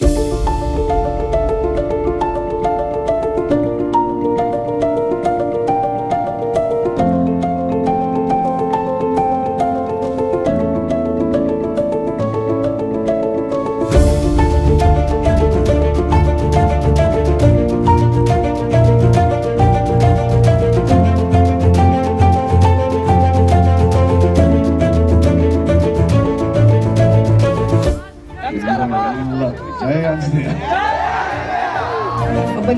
ಇಲ್ಲ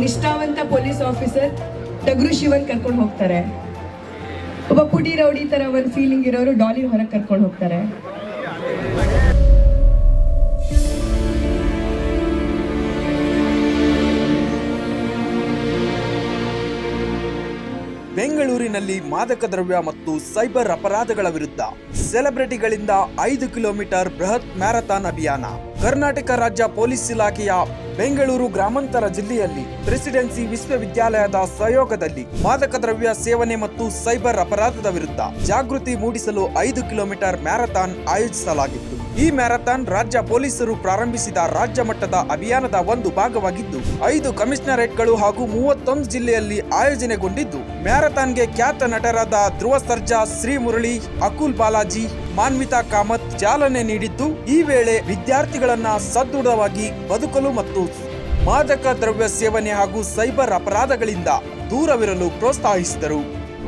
ನಿಷ್ಠಾವಂತ police officer Tagaru Shivan ಕರ್ಕೊಂಡು ಹೋಗ್ತಾರೆ. ಒಬ್ಬ ಪುಡಿ ರೌಡಿ ತರ ಒಂದು ಫೀಲಿಂಗ್ ಇರೋರು ಡಾಲಿ ಹೊರಗೆ ಕರ್ಕೊಂಡು ಹೋಗ್ತಾರೆ. ಬೆಂಗಳೂರಿನಲ್ಲಿ ಮಾದಕ ದ್ರವ್ಯ ಮತ್ತು ಸೈಬರ್ ಅಪರಾಧಗಳ ವಿರುದ್ಧ ಸೆಲೆಬ್ರಿಟಿಗಳಿಂದ ಐದು ಕಿಲೋಮೀಟರ್ ಬೃಹತ್ ಮ್ಯಾರಥಾನ್ ಅಭಿಯಾನ. ಕರ್ನಾಟಕ ರಾಜ್ಯ ಪೊಲೀಸ್ ಇಲಾಖೆಯ ಬೆಂಗಳೂರು ಗ್ರಾಮಾಂತರ ಜಿಲ್ಲೆಯಲ್ಲಿ ಪ್ರೆಸಿಡೆನ್ಸಿ ವಿಶ್ವವಿದ್ಯಾಲಯದ ಸಹಯೋಗದಲ್ಲಿ ಮಾದಕ ದ್ರವ್ಯ ಸೇವನೆ ಮತ್ತು ಸೈಬರ್ ಅಪರಾಧದ ವಿರುದ್ಧ ಜಾಗೃತಿ ಮೂಡಿಸಲು ಐದು ಕಿಲೋಮೀಟರ್ ಮ್ಯಾರಥಾನ್ ಆಯೋಜಿಸಲಾಗಿತ್ತು. ಈ ಮ್ಯಾರಥಾನ್ ರಾಜ್ಯ ಪೊಲೀಸರು ಪ್ರಾರಂಭಿಸಿದ ರಾಜ್ಯ ಮಟ್ಟದ ಅಭಿಯಾನದ ಒಂದು ಭಾಗವಾಗಿದ್ದು, ಐದು ಕಮಿಷನರೇಟ್ಗಳು ಹಾಗೂ ಮೂವತ್ತೊಂದು ಜಿಲ್ಲೆಯಲ್ಲಿ ಆಯೋಜನೆಗೊಂಡಿದ್ದು, ಮ್ಯಾರಥಾನ್ಗೆ ಖ್ಯಾತ ನಟರಾದ ಧ್ರುವ ಸರ್ಜಾ, ಶ್ರೀ ಮುರಳಿ, ಅಕುಲ್ ಬಾಲಾಜಿ ಮಾನ್ವಿತಾ ಕಾಮತ್ ಚಾಲನೆ ನೀಡಿದ್ದು ಈ ವೇಳೆ ವಿದ್ಯಾರ್ಥಿಗಳನ್ನ ಸದೃಢವಾಗಿ ಬದುಕಲು ಮತ್ತು ಮಾದಕ ದ್ರವ್ಯ ಸೇವನೆ ಹಾಗೂ ಸೈಬರ್ ಅಪರಾಧಗಳಿಂದ ದೂರವಿರಲು ಪ್ರೋತ್ಸಾಹಿಸಿದರು.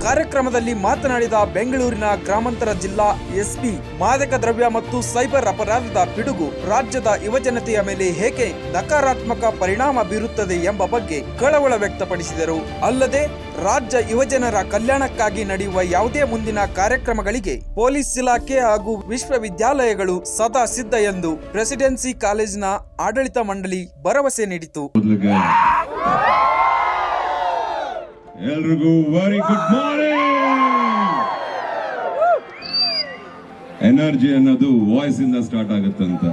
ಕಾರ್ಯಕ್ರಮದಲ್ಲಿ ಮಾತನಾಡಿದ ಬೆಂಗಳೂರಿನ ಗ್ರಾಮಾಂತರ ಜಿಲ್ಲಾ ಎಸ್ಪಿ, ಮಾದಕ ದ್ರವ್ಯ ಮತ್ತು ಸೈಬರ್ ಅಪರಾಧದ ಪಿಡುಗು ರಾಜ್ಯದ ಯುವಜನತೆಯ ಮೇಲೆ ಹೇಗೆ ನಕಾರಾತ್ಮಕ ಪರಿಣಾಮ ಬೀರುತ್ತದೆ ಎಂಬ ಬಗ್ಗೆ ಕಳವಳ ವ್ಯಕ್ತಪಡಿಸಿದರು. ಅಲ್ಲದೆ, ರಾಜ್ಯ ಯುವಜನರ ಕಲ್ಯಾಣಕ್ಕಾಗಿ ನಡೆಯುವ ಯಾವುದೇ ಮುಂದಿನ ಕಾರ್ಯಕ್ರಮಗಳಿಗೆ ಪೊಲೀಸ್ ಇಲಾಖೆ ಹಾಗೂ ವಿಶ್ವವಿದ್ಯಾಲಯಗಳು ಸದಾ ಸಿದ್ಧ ಎಂದು ಪ್ರೆಸಿಡೆನ್ಸಿ ಕಾಲೇಜಿನ ಆಡಳಿತ ಮಂಡಳಿ ಭರವಸೆ ನೀಡಿತು ಎಲ್ರಿಗೂ ವೆರಿ ಗುಡ್ ಮಾರ್ನಿಂಗ್ ಎನರ್ಜಿ ಅನ್ನೋದು ವಾಯ್ಸ್ ಇಂದ ಸ್ಟಾರ್ಟ್ ಆಗುತ್ತಂತ.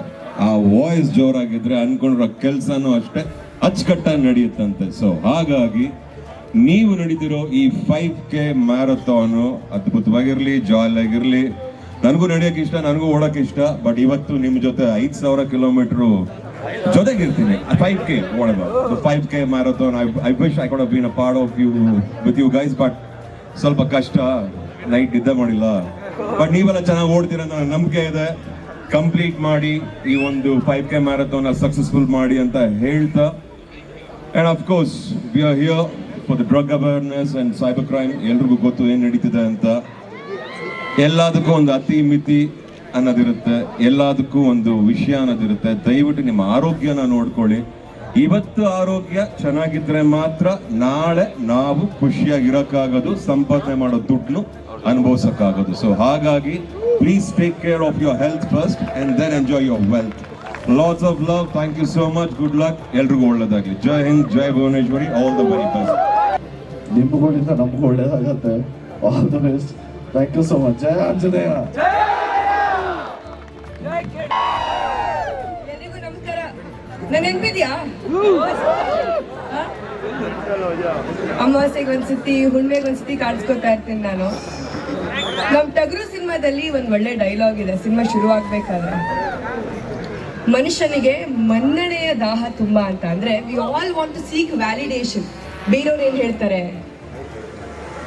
ಆ ವಾಯ್ಸ್ ಜೋರಾಗಿದ್ರೆ ಅನ್ಕೊಂಡ್ರ ಕೆಲಸನೂ ಅಷ್ಟೇ ಅಚ್ಚುಕಟ್ಟಾಗಿ ನಡೆಯುತ್ತಂತೆ. ಸೊ ಹಾಗಾಗಿ ನೀವು ನಡೀತಿರೋ ಈ ಫೈವ್ ಕೆ ಮ್ಯಾರಥಾನು ಅದ್ಭುತವಾಗಿರ್ಲಿ ಜಾಲಿಯಾಗಿರ್ಲಿ ನನಗೂ ನಡೆಯೋಕೆ ಇಷ್ಟ ನನಗೂ ಓಡಕ್ಕೆ ಇಷ್ಟ ಬಟ್ ಇವತ್ತು ನಿಮ್ಮ ಜೊತೆ ಐದು ಸಾವಿರ kilometre ಜೊತೆಗಿರ್ತೀನಿ. Five K five K marathon I wish I could been a part of you with you guys but ಸ್ವಲ್ಪ ಕಷ್ಟ. ನೈಟ್ ನಿದ್ದೆ ಮಾಡಿಲ್ಲ. ಬಟ್ ನೀವೆಲ್ಲ ಚೆನ್ನಾಗಿ ಓಡ್ತೀರ ಅಂತ ನಂಬಿಕೆ ಇದೆ. ಕಂಪ್ಲೀಟ್ ಮಾಡಿ ಈ ಒಂದು ಫೈವ್ ಕೆ ಮ್ಯಾರಥಾನ್ ಸಕ್ಸಸ್ಫುಲ್ ಮಾಡಿ ಅಂತ ಹೇಳ್ತಾ. And of course we are here for the drug awareness and cyber crime ಎಲ್ರಿಗೂ ಗೊತ್ತು ಏನು ನಡೀತಿದೆ ಅಂತ. ಎಲ್ಲದಕ್ಕೂ ಒಂದು ಅತಿ ಮಿತಿ. ಅನ್ನೋದಿರುತ್ತೆ. ಎಲ್ಲದಕ್ಕೂ ಒಂದು ವಿಷಯ ಅನ್ನೋದಿರುತ್ತೆ. ದಯವಿಟ್ಟು ನಿಮ್ಮ ಆರೋಗ್ಯನ ನೋಡ್ಕೊಳ್ಳಿ. ಇವತ್ತು ಆರೋಗ್ಯ ಚೆನ್ನಾಗಿದ್ರೆ ಮಾತ್ರ ನಾಳೆ ನಾವು ಖುಷಿಯಾಗಿರೋಕ್ಕಾಗೋದು ಸಂಪಾದನೆ ಮಾಡೋ ದುಡ್ಡು ಅನುಭವಿಸೋಕ್ಕಾಗೋದು. ಸೊ ಹಾಗಾಗಿ please take care of your health first and then enjoy your wealth lots of love thank you so much good luck ಎಲ್ರಿಗೂ ಒಳ್ಳೇದಾಗ್ಲಿ. Jai Hind Jai Bhuvaneshwari. All the very best ನಿಮ್ಗಳಿಂದ ನಮ್ಗೆ ಒಳ್ಳೇದಾಗತ್ತೆ. All the best thank you so much Jaya Anjaneya. ನನ್ನ ನೆನ್ಪಿದ್ಯಾ? ಅಮಾವಾಸ್ಯೆಗೆ ಒಂದ್ಸತಿ ಹುಣ್ಮೆಗೆ ಒಂದ್ಸತಿ ಕಾಣಿಸ್ಕೊತಾ ಇರ್ತೀನಿ ನಾನು. ನಮ್ ಟಗರು ಸಿನಿಮಾದಲ್ಲಿ ಒಂದ್ ಒಳ್ಳೆ ಡೈಲಾಗ್ ಇದೆ, ಸಿನಿಮಾ ಶುರು ಆಗ್ಬೇಕಾದ್ರೆ ಮನುಷ್ಯನಿಗೆ ಮನ್ನಣೆಯ ದಾಹ ತುಂಬಾ ಅಂತ. ಅಂದ್ರೆ we all want to seek validation ಬೇರೆಯವ್ರು ಏನ್ ಹೇಳ್ತಾರೆ?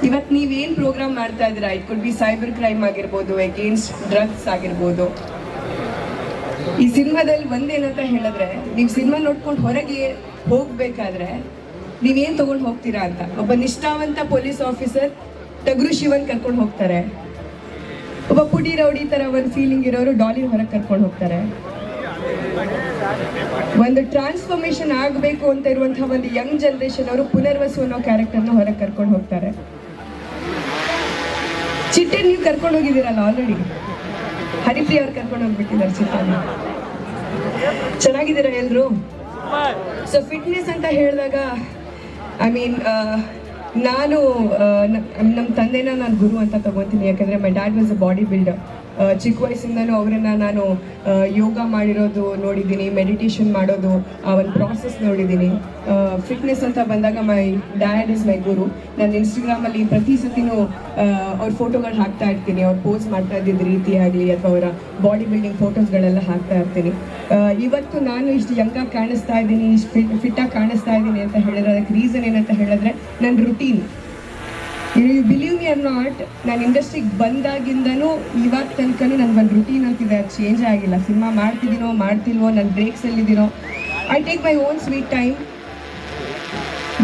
ಇವತ್ ನೀವೇನ್ ಪ್ರೋಗ್ರಾಮ್ ಮಾಡ್ತಾ ಇದ್ದೀರಾ? It could be cyber crime ಆಗಿರ್ಬೋದು ಅಗೇನ್ಸ್ಟ್ ಡ್ರಗ್ಸ್ ಆಗಿರ್ಬೋದು. ಈ ಸಿನಿಮಾದಲ್ಲಿ ಒಂದೇನಂತ ಹೇಳಿದ್ರೆ, ನೀವು ಸಿನಿಮಾ ನೋಡ್ಕೊಂಡು ಹೊರಗೆ ಹೋಗ್ಬೇಕಾದ್ರೆ ನೀವೇನು ತಗೊಂಡು ಹೋಗ್ತೀರಾ ಅಂತ. ಒಬ್ಬ ನಿಷ್ಠಾವಂತ ಪೊಲೀಸ್ ಆಫೀಸರ್ ಟಗರು ಶಿವನ್ ಕರ್ಕೊಂಡು ಹೋಗ್ತಾರೆ. ಒಬ್ಬ ಪುಡಿ ರೌಡಿ ತರ ಒಂದು ಫೀಲಿಂಗ್ ಇರೋರು ಡಾಲಿ ಹೊರಗೆ ಕರ್ಕೊಂಡು ಹೋಗ್ತಾರೆ. ಒಂದು ಟ್ರಾನ್ಸ್ಫಾರ್ಮೇಶನ್ ಆಗಬೇಕು ಅಂತ ಇರುವಂತಹ ಒಂದು ಯಂಗ್ ಜನರೇಷನ್ ಅವರು ಪುನರ್ವಸು ಅನ್ನೋ ಕ್ಯಾರೆಕ್ಟರ್ನ ಹೊರಗೆ ಕರ್ಕೊಂಡು ಹೋಗ್ತಾರೆ. ಚಿಟ್ಟೆ ನೀವು ಕರ್ಕೊಂಡು ಹೋಗಿದ್ದೀರಲ್ಲ ಆಲ್ರೆಡಿ ಹರಿಪ್ರಿಯ ಅವ್ರು ಕರ್ಕೊಂಡು ಹೋಗ್ಬಿಟ್ಟಿದ್ದಾರೆ ಚಿತ್ರನ ಚೆನ್ನಾಗಿದ್ದೀರಾ ಎಲ್ರು? ಸೊ ಫಿಟ್ನೆಸ್ ಅಂತ ಹೇಳಿದಾಗ ಐ ಮೀನ್ ನಾನು ನಮ್ಮ ತಂದೆನ ನಾನು ಗುರು ಅಂತ ತಗೋತೀನಿ, ಯಾಕಂದ್ರೆ my dad was a body builder ಚಿಕ್ಕ ವಯಸ್ಸಿಂದನೂ ಅವರನ್ನು ನಾನು ಯೋಗ ಮಾಡಿರೋದು ನೋಡಿದ್ದೀನಿ ಮೆಡಿಟೇಷನ್ ಮಾಡೋದು, ಆ ಒಂದು ಪ್ರಾಸೆಸ್ ನೋಡಿದ್ದೀನಿ. ಫಿಟ್ನೆಸ್ ಅಂತ ಬಂದಾಗ ಮೈ ಡ್ಯಾಡ್ ಇಸ್ ಮೈ ಗುರು ನಾನು ಇನ್ಸ್ಟಾಗ್ರಾಮಲ್ಲಿ ಪ್ರತಿ ಸತಿನೂ ಅವ್ರ ಫೋಟೋಗಳು ಹಾಕ್ತಾ ಇರ್ತೀನಿ. ಅವ್ರು ಪೋಸ್ ಮಾಡ್ತಾ ಇದ್ದಿದ್ದ ರೀತಿ ಆಗಲಿ ಅಥವಾ ಅವರ ಬಾಡಿ ಬಿಲ್ಡಿಂಗ್ ಫೋಟೋಸ್ಗಳೆಲ್ಲ ಹಾಕ್ತಾ ಇರ್ತೀನಿ. ಇವತ್ತು ನಾನು ಇಷ್ಟು ಯಂಗಾಗಿ ಕಾಣಿಸ್ತಾ ಇದ್ದೀನಿ, ಇಷ್ಟು ಫಿಟ್ ಫಿಟ್ಟಾಗಿ ಕಾಣಿಸ್ತಾ ಇದ್ದೀನಿ ಅಂತ ಹೇಳಿದ್ರೆ, ಅದಕ್ಕೆ ರೀಸನ್ ಏನಂತ ಹೇಳಿದ್ರೆ, ನನ್ನ routine you believe or not ನಾನು ಇಂಡಸ್ಟ್ರಿಗೆ ಬಂದಾಗಿಂದನೂ ಇವಾಗ ನನ್ನ ಒಂದು ರುಟೀನ್ ಅಂತಿದೆ. ಅದು ಚೇಂಜ್ ಆಗಿಲ್ಲ. ಸಿನಿಮಾ ಮಾಡ್ತಿದ್ದೀನೋ, ಮಾಡ್ತಿಲ್ವೋ ನನ್ನ ಬ್ರೇಕ್ಸಲ್ಲಿದ್ದೀನೋ I take my own sweet time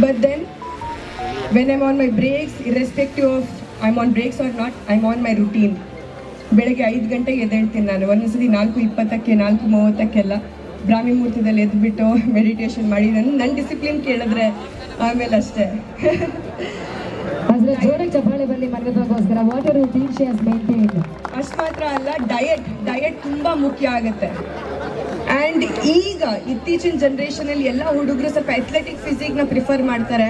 but then when I'm on my breaks irrespective of I'm on breaks or not I'm on my routine ಬೆಳಗ್ಗೆ ಐದು ಗಂಟೆಗೆ ಎದ್ದೇಳ್ತೀನಿ ನಾನು. ಒಂದೊಂದ್ಸತಿ ನಾಲ್ಕು ಇಪ್ಪತ್ತಕ್ಕೆ, ನಾಲ್ಕು ಮೂವತ್ತಕ್ಕೆಲ್ಲ ಬ್ರಾಹ್ಮಿ ಮುಹೂರ್ತದಲ್ಲಿ ಎದ್ಬಿಟ್ಟು ಮೆಡಿಟೇಷನ್ ಮಾಡಿ. ನನ್ನ ನನ್ನ ಡಿಸಿಪ್ಲಿನ್ ಕೇಳಿದ್ರೆ ಆಮೇಲೆ ಅಷ್ಟೇ ಅದ್ರ ಜೋರಾಗಿ ಚಪ್ಪಾಳೆ ಬರಲಿ ಮರಗದಕ್ಕೋಸ್ಕರ water routine she has maintain ಅಷ್ಟು ಮಾತ್ರ ಅಲ್ಲ ಡಯಟ್ ಡಯಟ್ ತುಂಬಾ ಮುಖ್ಯ ಆಗುತ್ತೆ. ಆ್ಯಂಡ್ ಈಗ ಇತ್ತೀಚಿನ ಜನ್ರೇಷನಲ್ಲಿ ಎಲ್ಲ ಹುಡುಗರು ಸ್ವಲ್ಪ ಅಥ್ಲೆಟಿಕ್ ಫಿಸಿಕ್ನ ಪ್ರಿಫರ್ ಮಾಡ್ತಾರೆ.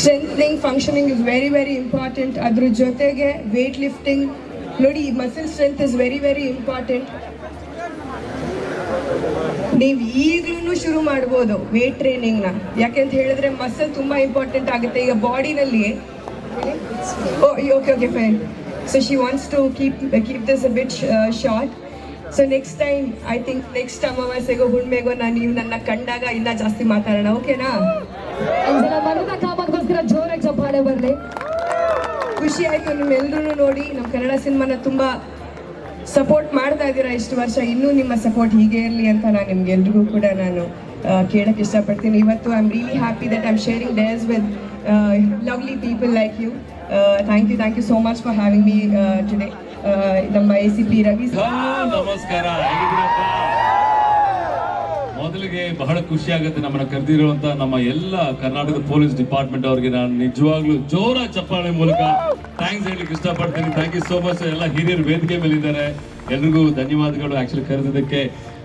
Strengthening functioning is very very important ಅದ್ರ ಜೊತೆಗೆ ವೇಟ್ ಲಿಫ್ಟಿಂಗ್ ನೋಡಿ muscle strength is very very important ನೀವು ಈಗಲೂ ಶುರು ಮಾಡ್ಬೋದು ವೇಟ್ ಟ್ರೈನಿಂಗ್ನ ಯಾಕೆಂತ ಹೇಳಿದ್ರೆ ಮಸಲ್ ತುಂಬ ಇಂಪಾರ್ಟೆಂಟ್ ಆಗುತ್ತೆ. ಈಗ ಬಾಡಿನಲ್ಲಿ okay okay fine so she wants to keep keep this a bit short so next time I think next ಅಮಾವಾಸ್ಯೆಗೋ ಹುಣ್ಮೆಗೋ ನಾನು ನೀವು ನನ್ನ ಕಂಡಾಗ ಇನ್ನೂ ಜಾಸ್ತಿ ಮಾತಾಡೋಣ ಓಕೆನಾ ಜೋರಾಗಿ ಚಪ್ಪಾಳೆ ಬರಲಿ. ಖುಷಿ ಆಯ್ತು ನಿಮ್ಮೆಲ್ಲರೂ ನೋಡಿ. ನಮ್ಮ ಕನ್ನಡ ಸಿನಿಮಾನ ತುಂಬ ಸಪೋರ್ಟ್ ಮಾಡ್ತಾ ಇದ್ದೀರಾ ಇಷ್ಟು ವರ್ಷ? ಇನ್ನೂ ನಿಮ್ಮ ಸಪೋರ್ಟ್ ಹೀಗೆ ಇರಲಿ ಅಂತ ನಾನು ನಿಮ್ಗೆಲ್ರಿಗೂ ಕೂಡ ನಾನು ಕೇಳಕ್ಕೆ ಇಷ್ಟಪಡ್ತೀನಿ. ಇವತ್ತು I am really happy that I am sharing days with lovely people like you thank you thank you so much for having me today ನಮ್ಮ ಎ ಸಿ ಪಿ ರವಿ ನಮಸ್ಕಾರ. ಮೊದಲಿಗೆ ಬಹಳ ಖುಷಿ ಆಗುತ್ತೆ ನಮ್ಮನ್ನ ಕರೆದಿರುವಂತ ನಮ್ಮ ಎಲ್ಲ ಕರ್ನಾಟಕ ಪೊಲೀಸ್ ಡಿಪಾರ್ಟ್ಮೆಂಟ್ ಅವರಿಗೆ ನಾನು ನಿಜವಾಗ್ಲೂ ಜೋರ ಚಪ್ಪಾಳೆ ಮೂಲಕ ಥ್ಯಾಂಕ್ಸ್ ಹೇಳಲಿಕ್ಕೆ ಇಷ್ಟಪಡ್ತೀನಿ. ಥ್ಯಾಂಕ್ ಯು ಸೋ ಮಚ್ ಎಲ್ಲ ಹಿರಿಯರು ವೇದಿಕೆ ಮೇಲೆ ಇದ್ದಾರೆ ಎಲ್ರಿಗೂ ಧನ್ಯವಾದಗಳು ಆಕ್ಚುಲಿ ಕರೆದಿದ್ದಕ್ಕೆ.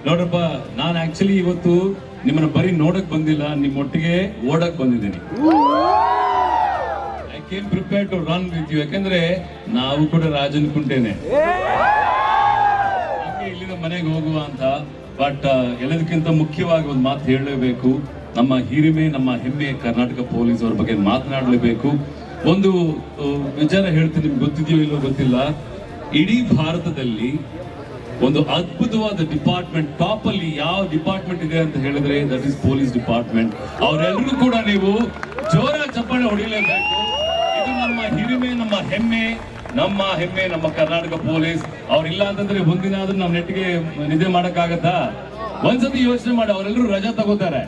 ನೋಡ್ರಪ್ಪ ನಾನು ಆಕ್ಚುಲಿ ಇವತ್ತು ನಿಮ್ಮನ್ನ ಬರೀ ನೋಡಕ್ ಬಂದಿಲ್ಲ ನಿಮ್ಮೊಟ್ಟಿಗೆ ಓಡಕ್ ಬಂದಿದ್ದೀನಿ. I came prepare to run with you ಯಾಕಂದ್ರೆ ನಾವು ಕೂಡ ರಾಜನ್ ಕುಂಟೇನೆ. ಇಲ್ಲಿನ ಇಲ್ಲಿಂದ ಮನೆಗೆ ಹೋಗುವ ಅಂತ ಬಟ್ ಎಲ್ಲದಕ್ಕಿಂತ ಮುಖ್ಯವಾಗಿ ಒಂದು ಮಾತು ಹೇಳಲೇಬೇಕು. ನಮ್ಮ ಹಿರಿಮೆ, ನಮ್ಮ ಹೆಮ್ಮೆ ಕರ್ನಾಟಕ ಪೊಲೀಸ್ ಅವ್ರ ಬಗ್ಗೆ ಮಾತನಾಡಲೇಬೇಕು. ಒಂದು ವಿಚಾರ ಹೇಳ್ತೀನಿ, ನಿಮ್ಗೆ ಗೊತ್ತಿದೆಯೋ ಇಲ್ಲೋ ಗೊತ್ತಿಲ್ಲ. ಇಡೀ ಭಾರತದಲ್ಲಿ ಒಂದು ಅದ್ಭುತವಾದ ಡಿಪಾರ್ಟ್ಮೆಂಟ್ ಟಾಪ್ ಅಲ್ಲಿ ಯಾವ ಡಿಪಾರ್ಟ್ಮೆಂಟ್ ಇದೆ ಅಂತ ಹೇಳಿದ್ರೆ ದಟ್ ಇಸ್ ಪೊಲೀಸ್ ಡಿಪಾರ್ಟ್ಮೆಂಟ್. ಅವರೆಲ್ಲರೂ ಕೂಡ ನೀವು ಜೋರ ಚಪ್ಪಾಳೆ ಹೊಡಿಲೇಬೇಕು. ಇದು ನಮ್ಮ ಹಿರಿಮೆ, ನಮ್ಮ ಹೆಮ್ಮೆ. ನಮ್ಮ ಹೆಮ್ಮೆ, ನಮ್ಮ ಕರ್ನಾಟಕ ಪೊಲೀಸ್ ಅವ್ರಿಲ್ಲ ಅಂತಂದ್ರೆ ಒಂದಿನ ಆದ್ರೂ ನಾವು ನೆಟ್ಟಿಗೆ ನಿದ್ದೆ ಮಾಡಕ್ಕಾಗತ್ತಾ? ಒಂದ್ಸತಿ ಯೋಚನೆ ಮಾಡಿ ಅವರೆಲ್ಲರೂ ರಜಾ ತಗೋತಾರೆ.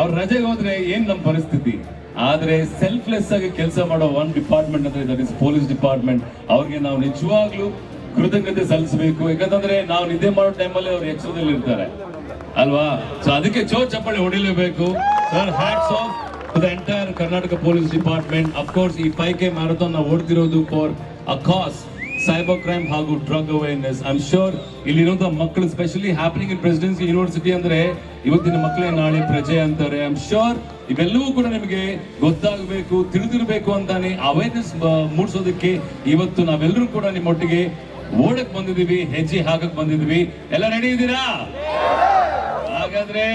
ಅವ್ರ ರಜೆಗೆ ಹೋದ್ರೆ ಏನ್ ನಮ್ಮ ಪರಿಸ್ಥಿತಿ? ಆದ್ರೆ ಸೆಲ್ಫ್ಲೆಸ್ ಆಗಿ ಕೆಲಸ ಮಾಡೋ ಒನ್ ಡಿಪಾರ್ಟ್ಮೆಂಟ್ ಅಂದ್ರೆ ದಟ್ ಇಸ್ ಪೊಲೀಸ್ ಡಿಪಾರ್ಟ್ಮೆಂಟ್ ಅವ್ರಿಗೆ ನಾವು ನಿಜವಾಗ್ಲೂ ಕೃತಜ್ಞತೆ ಸಲ್ಲಿಸಬೇಕು. ಯಾಕಂತಂದ್ರೆ ನಾವು ನಿದ್ದೆ ಮಾಡೋ ಟೈಮಲ್ಲಿ ಅವ್ರು ಎಚ್ಚರದಲ್ಲಿ ಇರ್ತಾರೆ ಅಲ್ವಾ? ಸೊ ಅದಕ್ಕೆ ಜೋ ಚಪ್ಪಾಳೆ ಹೊಡಿಲೇಬೇಕು. Sir hats off to the entire Karnataka police department of course ಈ ಫೈವ್ ಕೆ ಮ್ಯಾರಥಾನ್ ನಾವು ಓಡ್ತಿರೋದು for a cause cyber crime ಹಾಗೂ drug awareness I am sure ಇಲ್ಲಿರುವಂತಹ ಮಕ್ಕಳು specially happening in Presidency University ಅಂದ್ರೆ ಇವತ್ತಿನ ಮಕ್ಕಳೇ ನಾಳೆ ಪ್ರಜೆ ಅಂತಾರೆ. ಐ ಆಮ್ ಶೋರ್ ಇವೆಲ್ಲವೂ ಕೂಡ ನಿಮಗೆ ಗೊತ್ತಾಗಬೇಕು, ತಿಳಿದಿರಬೇಕು ಅಂತಾನೆ ಅವೇರ್ನೆಸ್ ಮೂಡಿಸೋದಕ್ಕೆ ಇವತ್ತು ನಾವೆಲ್ಲರೂ ಕೂಡ ನಿಮ್ಮೊಟ್ಟಿಗೆ ಓಡಕ್ ಬಂದಿದೀವಿ ಹೆಜ್ಜೆ ಹಾಕಕ್ ಬಂದಿದೀವಿ ಎಲ್ಲ ರೆಡಿ ಇದ್ದೀರಾ? ಹಾಗಾದ್ರೆ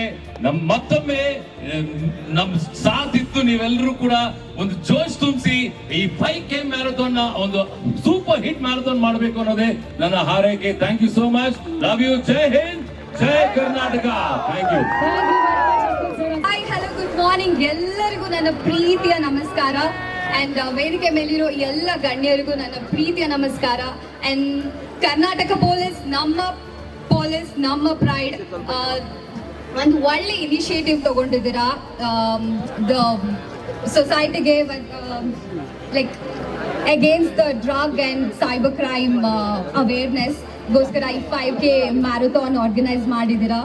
ನಮ್ ಮತ್ತೊಮ್ಮೆ ನಮ್ಮ ನಮ್ ಸಾಥ್ ಇತ್ತು ನೀವೆಲ್ಲರೂ ಕೂಡ ಒಂದು ಜೋಶ್ ತುಂಬಿಸಿ ಈ ಫೈವ್ ಕೆ ಮ್ಯಾರಥಾನ್ನ ಒಂದು ಸೂಪರ್ ಹಿಟ್ ಮ್ಯಾರಥಾನ್ ಮಾಡಬೇಕು ಅನ್ನೋದೇ ನನ್ನ ಹಾರೈಕೆ. Thank you so much love you Jai Hind Jai Karnataka thank you hi hello good morning ಎಲ್ಲರಿಗೂ ನನ್ನ ಪ್ರೀತಿಯ ನಮಸ್ಕಾರ. ಅಂಡ್ ವೇದಿಕೆ ಮೇಲಿರೋ ಎಲ್ಲ ಗಣ್ಯರಿಗೂ ನನ್ನ ಪ್ರೀತಿಯ ನಮಸ್ಕಾರ. ಅಂಡ್ ಕರ್ನಾಟಕ ಪೊಲೀಸ್ ನಮ್ಮ ಪೊಲೀಸ್ ನಮ್ಮ ಪ್ರೈಡ್ ಒಂದು ಒಳ್ಳೆ ಇನಿಷಿಯೇಟಿವ್ ತಗೊಂಡಿದ್ದೀರಾ? ದ ಸೊಸೈಟಿಗೆ like against the drug and cyber crime awareness ಗೋಸ್ಕರ ಈ ಫೈವ್ ಕೆ ಮ್ಯಾರಥಾನ್ ಆರ್ಗನೈಸ್ ಮಾಡಿದ್ದೀರಾ?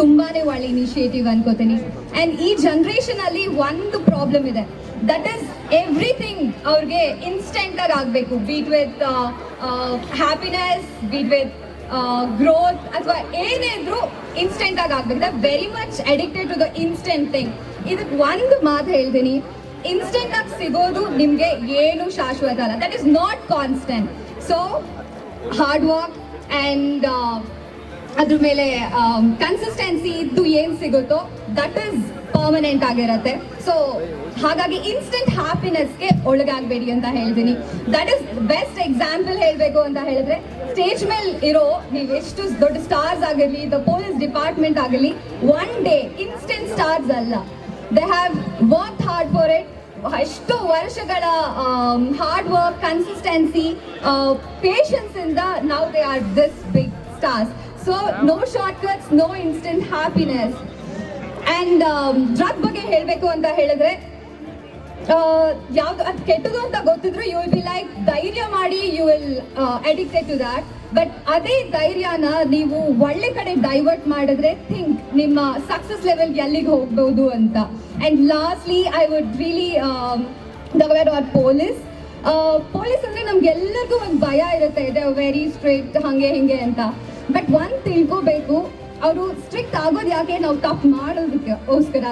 ತುಂಬಾನೇ ಒಳ್ಳೆ ಇನಿಷಿಯೇಟಿವ್ ಅನ್ಕೋತೀನಿ. ಅಂಡ್ ಈ ಜನರೇಷನ್ ಅಲ್ಲಿ ಒಂದು ಪ್ರಾಬ್ಲಮ್ ಇದೆ. ದಟ್ ಇಸ್ ಎವ್ರಿಥಿಂಗ್ ಅವ್ರಿಗೆ ಇನ್ಸ್ಟೆಂಟ್ ಆಗಿ ಆಗಬೇಕು. Beat with happiness beat with growth ಅಥವಾ ಏನೇ ಇದ್ರು ಇನ್ಸ್ಟೆಂಟ್ ಆಗಿ ಆಗ್ಬೇಕು. Very much addicted to the instant thing ಇದಕ್ಕೆ ಒಂದು ಮಾತು ಹೇಳ್ತೀನಿ. ಇನ್ಸ್ಟೆಂಟ್ ಆಗಿ ಸಿಗೋದು ನಿಮ್ಗೆ ಏನು ಶಾಶ್ವತ ಅಲ್ಲ. That is not constant so hard work and ಅದ್ರ ಮೇಲೆ ಕನ್ಸಿಸ್ಟೆನ್ಸಿ ಇದ್ದು ಏನು ಸಿಗುತ್ತೋ ದಟ್ ಇಸ್ ಪರ್ಮನೆಂಟ್ ಆಗಿರತ್ತೆ. ಸೊ ಹಾಗಾಗಿ ಇನ್ಸ್ಟೆಂಟ್ ಹ್ಯಾಪಿನೆಸ್ಗೆ ಒಳಗಾಗಬೇಡಿ ಅಂತ ಹೇಳ್ತೀನಿ. ದಟ್ ಇಸ್ ಬೆಸ್ಟ್ ಎಕ್ಸಾಂಪಲ್ ಹೇಳಬೇಕು ಅಂತ ಹೇಳಿದ್ರೆ ಸ್ಟೇಜ್ ಮೇಲೆ ಇರೋ ನೀವು ಎಷ್ಟು ದೊಡ್ಡ ಸ್ಟಾರ್ಸ್ ಆಗಿರಲಿ ದ ಪೊಲೀಸ್ ಡಿಪಾರ್ಟ್ಮೆಂಟ್ ಆಗಲಿ ಒನ್ ಡೇ ಇನ್ಸ್ಟೆಂಟ್ ಸ್ಟಾರ್ಸ್ ಅಲ್ಲ. They have work hard for it ಎಷ್ಟು ವರ್ಷಗಳ ಹಾರ್ಡ್ ವರ್ಕ್ ಕನ್ಸಿಸ್ಟೆನ್ಸಿ ಪೇಷನ್ಸ್ ಇಂದ ನಾವು they are this big stars so no short cuts no instant happiness and drug ಬಗ್ಗೆ ಹೇಳಬೇಕು ಅಂತ ಹೇಳಿದ್ರೆ ಯಾವ್ದು ಅದು ಕೆಟ್ಟದು ಅಂತ ಗೊತ್ತಿದ್ರು ಯು ವಿಲ್ ಬಿ ಲೈಕ್ ಧೈರ್ಯ ಮಾಡಿ you will addicted to that but ಅದೇ ಧೈರ್ಯನ ನೀವು ಒಳ್ಳೆ ಕಡೆ ಡೈವರ್ಟ್ ಮಾಡಿದ್ರೆ ಥಿಂಕ್ ನಿಮ್ಮ ಸಕ್ಸಸ್ ಲೆವೆಲ್ ಎಲ್ಲಿಗೆ ಹೋಗ್ಬೋದು ಅಂತ. And lastly I would really the way our police police ಅಂದ್ರೆ ನಮ್ಗೆಲ್ಲರಿಗೂ ಒಂದು ಭಯ ಇರುತ್ತೆ, ಇದೆ ವೆರಿ ಸ್ಟ್ರಿಕ್ಟ್ ಹಂಗೆ, ಹಿಂಗೆ ಅಂತ. ಬಟ್ ಒಂದು ತಿಳ್ಕೋಬೇಕು ಅವರು ಸ್ಟ್ರಿಕ್ಟ್ ಆಗೋದು ಯಾಕೆ? ನಾವು ತಪ್ಪು ಮಾಡೋದಕ್ಕೋಸ್ಕರ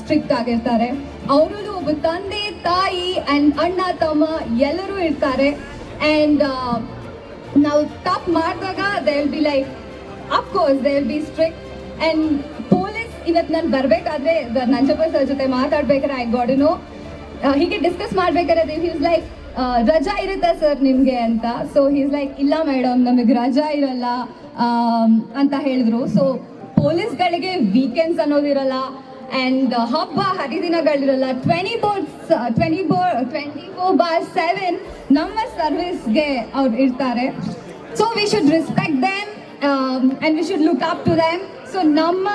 ಸ್ಟ್ರಿಕ್ಟ್ ಆಗಿರ್ತಾರೆ. ಅವರು ಒಬ್ಬ ತಂದೆ, ತಾಯಿ ಅಂಡ್ ಅಣ್ಣ, ತಮ್ಮ ಎಲ್ಲರೂ ಇರ್ತಾರೆ. ಅಂಡ್ ನಾವು ತಪ್ಪು ಮಾಡಿದಾಗ they will be like of course they will be strict and police ಇವತ್ತು ನಾನು ಬರಬೇಕಾದ್ರೆ ನಂಜಪ್ಪ ಸರ್ ಜೊತೆ ಮಾತಾಡ್ಬೇಕಾದ್ರೆ ಐ ಗಾಡ್ ನೋ ಹೀಗೆ ಡಿಸ್ಕಸ್ ಮಾಡ್ಬೇಕಾದ್ರೆ ಲೈಕ್ ರಜಾ ಇರುತ್ತಾ ಸರ್ ನಿಮಗೆ ಅಂತ? ಸೊ ಹೀಸ್ ಲೈಕ್ ಇಲ್ಲ ಮೇಡಮ್ ನಮಗೆ ರಜಾ ಇರಲ್ಲ ಅಂತ ಹೇಳಿದ್ರು. ಸೊ ಪೊಲೀಸ್ಗಳಿಗೆ ವೀಕೆಂಡ್ಸ್ ಅನ್ನೋದಿರಲ್ಲ ಆ್ಯಂಡ್ ಹಬ್ಬ ಹರಿದಿನಗಳಿರಲ್ಲ. Twenty four twenty four twenty four bar seven ನಮ್ಮ ಸರ್ವಿಸ್ಗೆ ಅವ್ರು ಇರ್ತಾರೆ. So we should respect them and we should look up to them so ನಮ್ಮ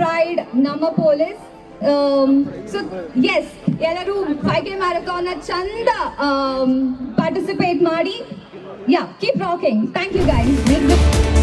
ಪ್ರೈಡ್ ನಮ್ಮ ಪೊಲೀಸ್ ಸೊ ಎಸ್ ಎಲ್ಲರೂ ಫೈವ್ ಕೆ ಮ್ಯಾರಥಾನ್ ಚಂದ ಪಾರ್ಟಿಸಿಪೇಟ್ ಮಾಡಿ. Yeah keep rocking thank you guys